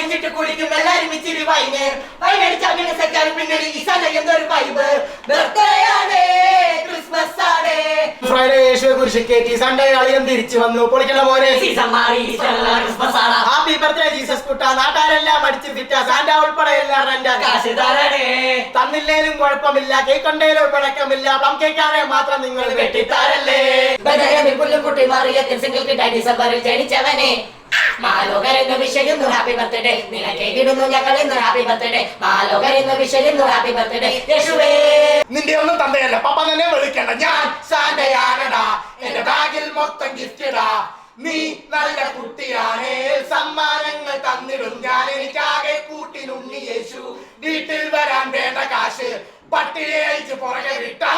കഴിച്ചിട്ട് കുടിക്കും എല്ലാരും ഇച്ചിരി വൈന് വൈനടിച്ച് അങ്ങനെ സെറ്റാണ് പിന്നെ ഈ ഇസാന എന്നൊരു വൈബ് ക്രിസ്മസ് ആണ്. ഫ്രൈഡേ യേശുവെ സൺഡേ അളിയൻ തിരിച്ചു വന്നു. പൊളിക്കണ മോനെ. സീസൺ മാറി. ക്രിസ്മസ് ആണ്. ഹാപ്പി ബർത്ത്ഡേ ജീസസ് കുട്ട. നാട്ടുകാരെല്ലാം അടിച്ച് ഫിറ്റ സാന്റ ഉൾപ്പെടെ എല്ലാം റെന്റ് കാശ് തരണേ. തന്നില്ലേലും കുഴപ്പമില്ല. കേക്ക് ഉണ്ടേലും പിണക്കമില്ല. പ്ലം കേക്കാണെ മാത്രം നിങ്ങൾ വെട്ടിത്താരല്ലേ? ബദരമിൽ പുല്ലും കുട്ടി മാറിയത്തിൽ സിംഗിൾ കിട്ടായി ഡിസംബറിൽ ജനിച്ചവനെ. മാലോകരെന്ന് വിഷയുന്നു ഹാപ്പി ബർത്ത്ഡേ നിലക്കേക്കിടുന്നു ഞങ്ങൾ ഇന്ന് ഹാപ്പി ബർത്ത്ഡേ മാലോകരെന്ന് വിഷയുന്നു ഹാപ്പി ബർത്ത്ഡേ യേശുവേ. നിന്റെ ഒന്നും തന്തയല്ല പപ്പ തന്നെ വിളിക്കണ്ട. ഞാൻ സാന്റയാനടാ എന്റെ ബാഗിൽ മൊത്തം ഗിഫ്റ്റ് ഇടാ. നീ നല്ല കുട്ടിയാണ് സമ്മാനങ്ങൾ തന്നിടും. ഞാൻ എനിക്കാകെ കൂട്ടിനുണ്ണി യേശു. വീട്ടിൽ വരാൻ വേണ്ട കാശ് പട്ടിയെ അയച്ച് പുറകെ വിട്ടാൽ